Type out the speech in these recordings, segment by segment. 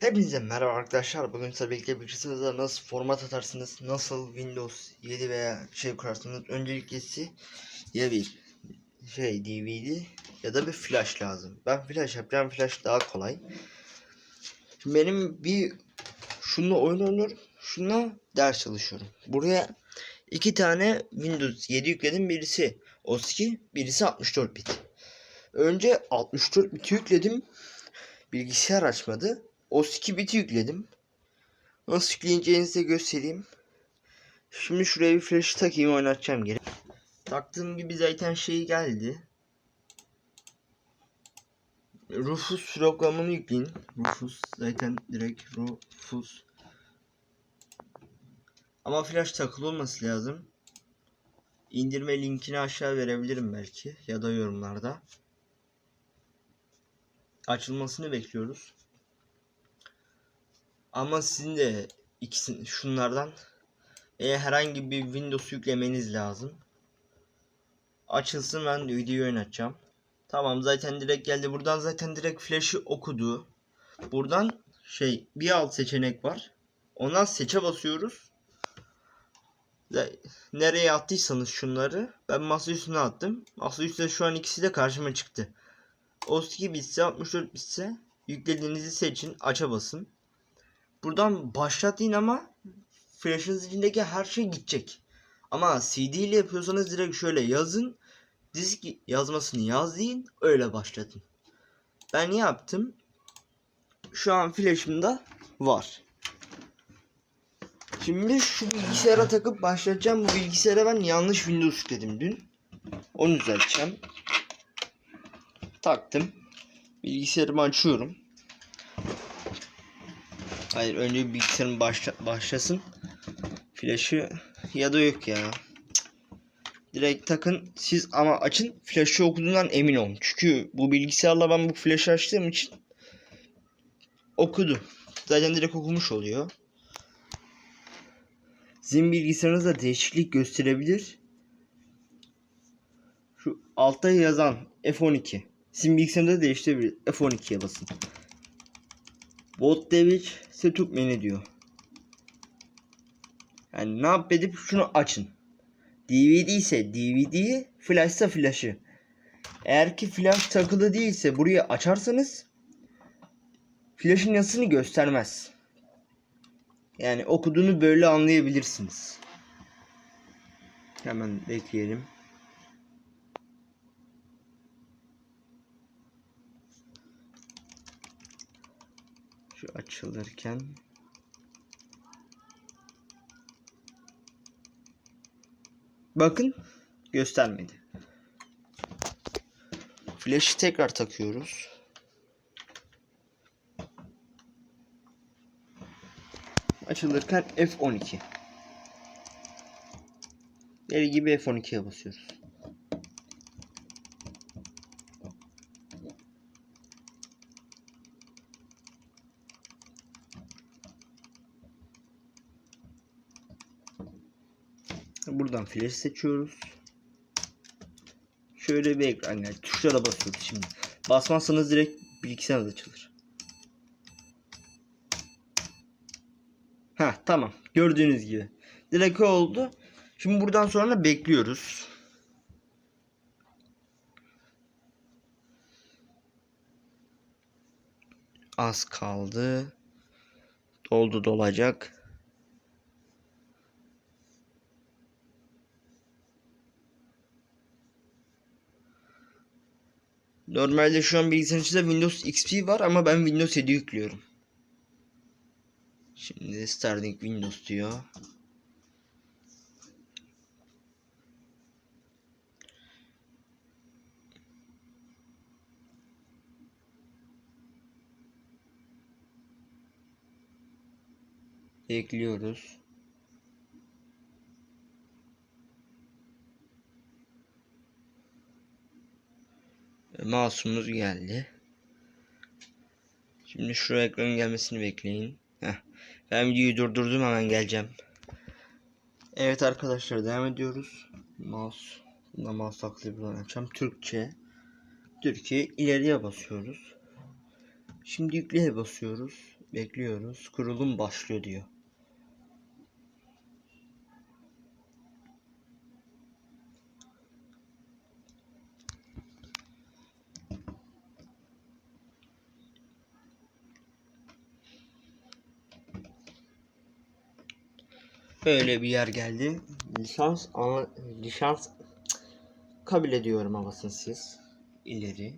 Hepinize merhaba arkadaşlar. Bugün tabii ki bilgisayarınıza nasıl format atarsınız, nasıl Windows 7 veya şey kurarsınız. Öncelikle size ya bir şey DVD ya da bir flash lazım. Ben flash yapacağım. Flash daha kolay. Şimdi benim bir şununla oyun oynuyorum. Şununla ders çalışıyorum. Buraya iki tane Windows 7 yükledim. Birisi OS2, birisi 64 bit. Önce 64 bit yükledim. Bilgisayar açmadı. OS2 biti yükledim. Nasıl yükleyeceğinizi de göstereyim. Şimdi şuraya bir flash takayım oynatacağım geri. Taktığım gibi zaten şey geldi. Rufus programını yükleyin. Rufus zaten direkt Rufus. Ama flash takılı olması lazım. İndirme linkini aşağı verebilirim belki ya da yorumlarda. Açılmasını bekliyoruz. Ama sizin de ikisini şunlardan e, herhangi bir Windows yüklemeniz lazım. Açılsın ben de videoyu oynatacağım. Tamam zaten direkt geldi. Buradan zaten direkt flash'ı okudu. Buradan şey bir alt seçenek var. Ondan seçe basıyoruz. Nereye attıysanız şunları ben masa üstüne attım. Masa üstüne şu an ikisi de karşıma çıktı. OS2 bitse 64 bitse yüklediğinizi seçin aça basın. Buradan başlatın ama flash'ınız içindeki her şey gidecek. Ama CD ile yapıyorsanız direkt şöyle yazın. Disk yazmasını yazlayın öyle başlatın. Ben ne yaptım? Şu an flash'ımda var. Şimdi şu bilgisayara takıp başlatacağım. Bu bilgisayara ben yanlış Windows yükledim dün. Onu düzelteceğim. Taktım. Bilgisayarımı açıyorum. Hayır önce bilgisayarım başla, başlasın. Flash'ı ya da yok ya. Direkt takın siz ama açın flash'ı okuduğundan emin olun. Çünkü bu bilgisayarla ben bu flash'ı açtığım için okudu. Zaten direkt okumuş oluyor. Sizin bilgisayarınızda değişiklik gösterebilir. Şu altta yazan F12. Sizin bilgisayarınızda değiştirebilir. F12'ye basın. Bot Devich Setup menü diyor. Yani ne yap edip şunu açın. DVD ise DVD'yi, flash ise flash'ı. Eğer ki flash takılı değilse burayı açarsanız flash'ın yazısını göstermez. Yani okuduğunu böyle anlayabilirsiniz. Hemen bekleyelim. Şu açılırken Bakın göstermedi. Flash'ı tekrar takıyoruz. Açılırken F12. Deli gibi F12'ye basıyoruz. Buradan flash seçiyoruz. Şöyle bir ekran geldi. Tuşlara basıyoruz şimdi. Basmazsanız direkt bilgisayarınız açılır. Ha tamam. Gördüğünüz gibi. Direkt oldu. Şimdi buradan sonra bekliyoruz. Az kaldı. Doldu dolacak. Normalde şu an bilgisayarın içinde Windows XP var ama ben Windows 7 yüklüyorum. Şimdi Starting Windows diyor. Ekliyoruz. Mouse'umuz geldi. Şimdi şu ekranın gelmesini bekleyin. Heh. Ben videoyu durdurdum hemen geleceğim. Evet arkadaşlar devam ediyoruz. Mouse. Bunda mouse takılı buradan açacağım. Türkçe. Türkiye ileriye basıyoruz. Şimdi yükleye basıyoruz. Bekliyoruz. Kurulum başlıyor diyor. Böyle bir yer geldi. Lisans ama lisans kabul ediyorum havasını siz. İleri.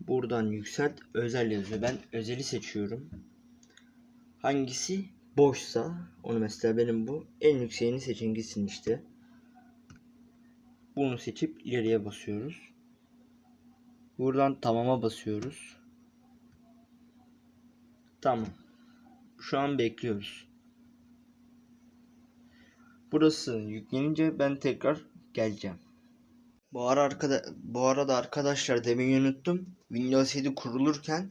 Buradan yükselt özel yazıyor. Ben özeli seçiyorum. Hangisi boşsa onu mesela benim bu en yükseğini seçin gitsin işte. Bunu seçip ileriye basıyoruz. Buradan tamama basıyoruz. Tamam. Şu an bekliyoruz. Burası yüklenince ben tekrar geleceğim. Bu ara arkada bu arada arkadaşlar demeyi unuttum. Windows 7 kurulurken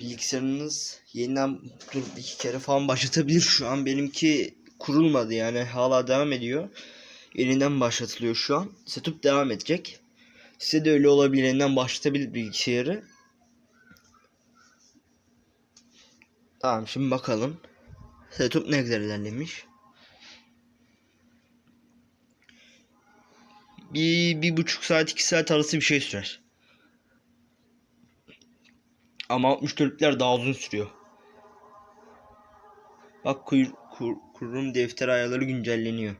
bilgisayarınız yeniden dur iki kere falan başlatabilir. Şu an benimki kurulmadı yani hala devam ediyor. Yeniden başlatılıyor şu an. Setup devam edecek. Size de öyle olabilir. Yeniden başlatabilir bilgisayarı. Tamam şimdi bakalım. Setup ne kadar ilerlemiş. Bir, bir buçuk saat iki saat arası bir şey sürer. Ama 64'ler daha uzun sürüyor. Bak kur, kur, kurum defter ayarları güncelleniyor.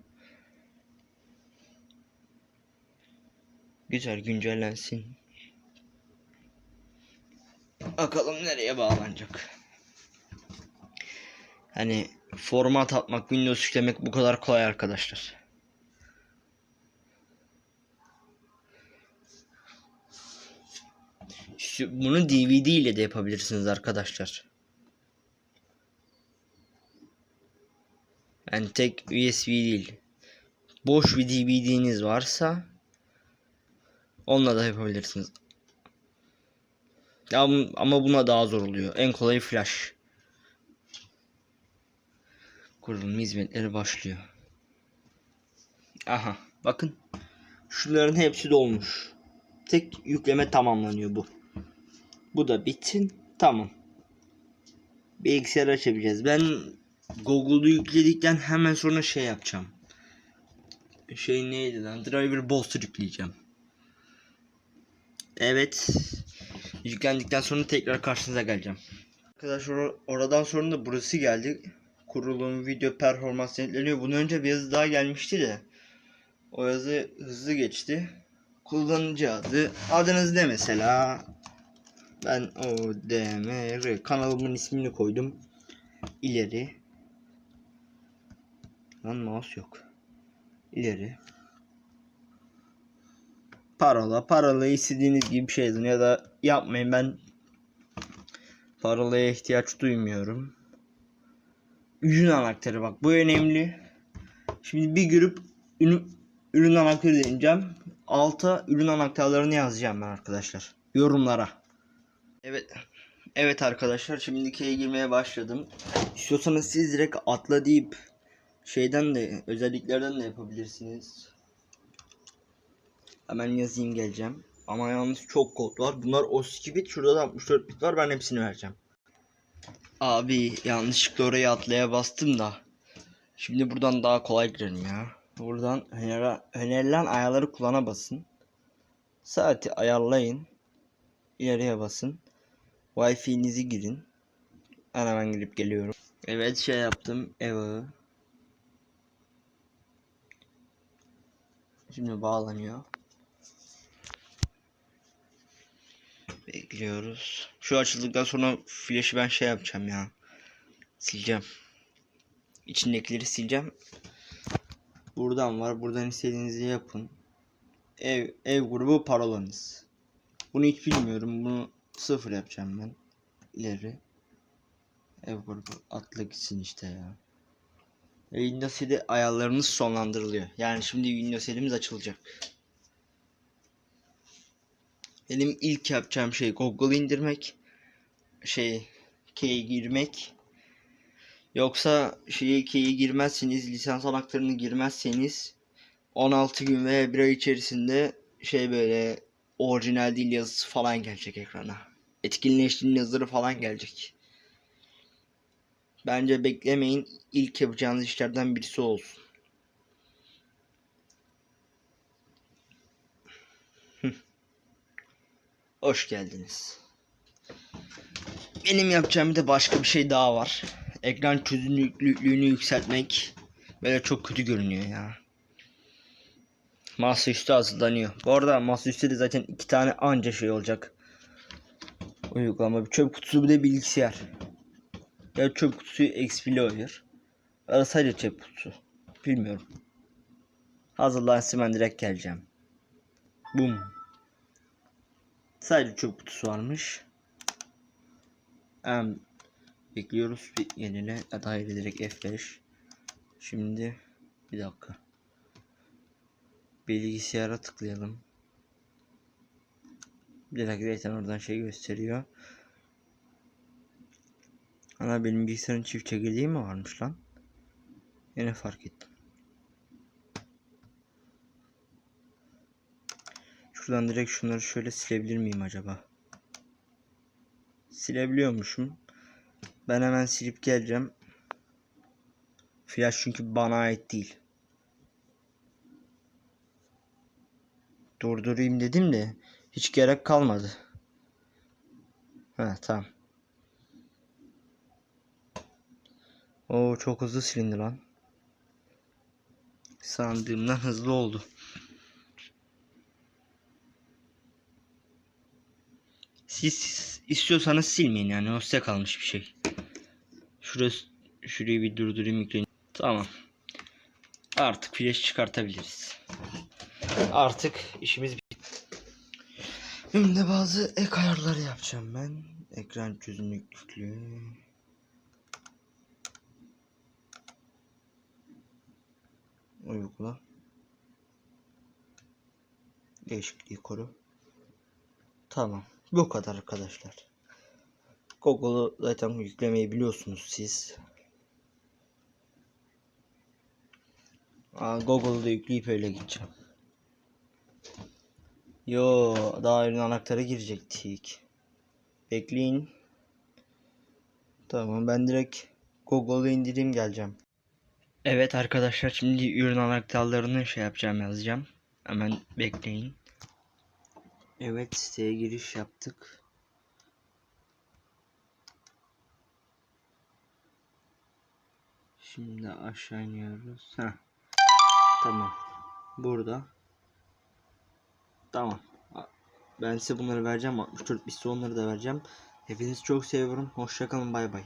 Güzel güncellensin. Bakalım nereye bağlanacak. Hani format atmak, Windows yüklemek bu kadar kolay arkadaşlar. Bunu DVD ile de yapabilirsiniz arkadaşlar. Yani tek USB değil. Boş bir DVD'niz varsa onunla da yapabilirsiniz. Ama, ama buna daha zor oluyor. En kolayı flash. Kurulum hizmetleri başlıyor. Aha bakın. Şunların hepsi dolmuş. Tek yükleme tamamlanıyor bu. Bu da bitsin. Tamam. Bilgisayar açabileceğiz. Ben Google'u yükledikten hemen sonra şey yapacağım. Şey neydi lan? Driver Bolster yükleyeceğim. Evet. Yüklendikten sonra tekrar karşınıza geleceğim. Arkadaşlar or- oradan sonra da burası geldi. Kurulum video performans denetleniyor. Bunun önce bir yazı daha gelmişti de. O yazı hızlı geçti. Kullanıcı adı. Adınız ne mesela? Ben o DMR kanalımın ismini koydum. İleri. Lan mouse yok. İleri. Parola. Parola istediğiniz gibi bir şey yazın ya da yapmayın ben parolaya ihtiyaç duymuyorum. Ürün anahtarı bak bu önemli. Şimdi bir grup ürün, ürün anahtarı deneyeceğim. Alta ürün anahtarlarını yazacağım ben arkadaşlar. Yorumlara. Evet. Evet arkadaşlar şimdi K'ye girmeye başladım. İstiyorsanız siz direkt atla deyip şeyden de özelliklerden de yapabilirsiniz. Hemen yazayım geleceğim. Ama yalnız çok kod var. Bunlar 32 bit. Şurada da 64 bit var. Ben hepsini vereceğim. Abi yanlışlıkla oraya atlaya bastım da. Şimdi buradan daha kolay girelim ya. Buradan öneri- önerilen ayarları kullana basın. Saati ayarlayın. İleriye basın. Wi-Fi'nizi girin. Ben hemen girip geliyorum. Evet şey yaptım. Evo. Şimdi bağlanıyor. Bekliyoruz. Şu açıldıktan sonra flash'ı ben şey yapacağım ya. Sileceğim. İçindekileri sileceğim. Buradan var. Buradan istediğinizi yapın. Ev ev grubu parolanız. Bunu hiç bilmiyorum. Bunu sıfır yapacağım ben. İleri. Ev grubu atla gitsin işte ya. Ve Windows 7 ayarlarınız sonlandırılıyor. Yani şimdi Windows 7'miz açılacak. Benim ilk yapacağım şey Google indirmek. Şey K'ye girmek. Yoksa şeyi K'ye girmezseniz lisans anahtarını girmezseniz 16 gün veya bir ay içerisinde şey böyle orijinal dil yazısı falan gelecek ekrana. Etkinleştiğin yazıları falan gelecek. Bence beklemeyin. İlk yapacağınız işlerden birisi olsun. Hoş geldiniz. Benim yapacağım bir de başka bir şey daha var. Ekran çözünürlüğünü yükseltmek böyle çok kötü görünüyor ya. Masaüstü hazırlanıyor. Bu arada masaüstü de zaten iki tane anca şey olacak. Uygulama bir çöp kutusu bir de bilgisayar. Ya çöp kutusu Explorer. Ya da sadece çöp kutusu. Bilmiyorum. Hazırlansın ben direkt geleceğim. Bum. Sadece çöp kutusu varmış. Em, bekliyoruz bir yenile. Ya da hayır direkt F5. Şimdi bir dakika. Bilgisayara tıklayalım. Dakika zaten oradan şey gösteriyor. Ana benim bilgisayarın çift çekirdeği mi varmış lan? Yine fark ettim. Şuradan direkt şunları şöyle silebilir miyim acaba? Silebiliyormuşum. Ben hemen silip geleceğim. Flash çünkü bana ait değil. Durdurayım dedim de hiç gerek kalmadı. Ha tamam. Oo çok hızlı silindi lan. Sandığımdan hızlı oldu. Siz istiyorsanız silmeyin yani o size kalmış bir şey. Şurası şurayı bir durdurayım yükleyin. Tamam. Artık flash çıkartabiliriz. Artık işimiz bitti. Şimdi bazı ek ayarları yapacağım ben. Ekran çözünürlüğü. Uygula. Değişikliği koru. Tamam. Bu kadar arkadaşlar. Google'u zaten yüklemeyi biliyorsunuz siz. Google'da yükleyip öyle gideceğim. Yo, daha ürün anahtarı girecektik. Bekleyin. Tamam ben direkt Google'da indireyim geleceğim. Evet arkadaşlar şimdi ürün anahtarlarını şey yapacağım yazacağım. Hemen bekleyin. Evet siteye giriş yaptık. Şimdi aşağı iniyoruz. Heh. Tamam. Burada. Tamam. Ben size bunları vereceğim. 64 bitse onları da vereceğim. Hepinizi çok seviyorum. Hoşçakalın. Bay bay.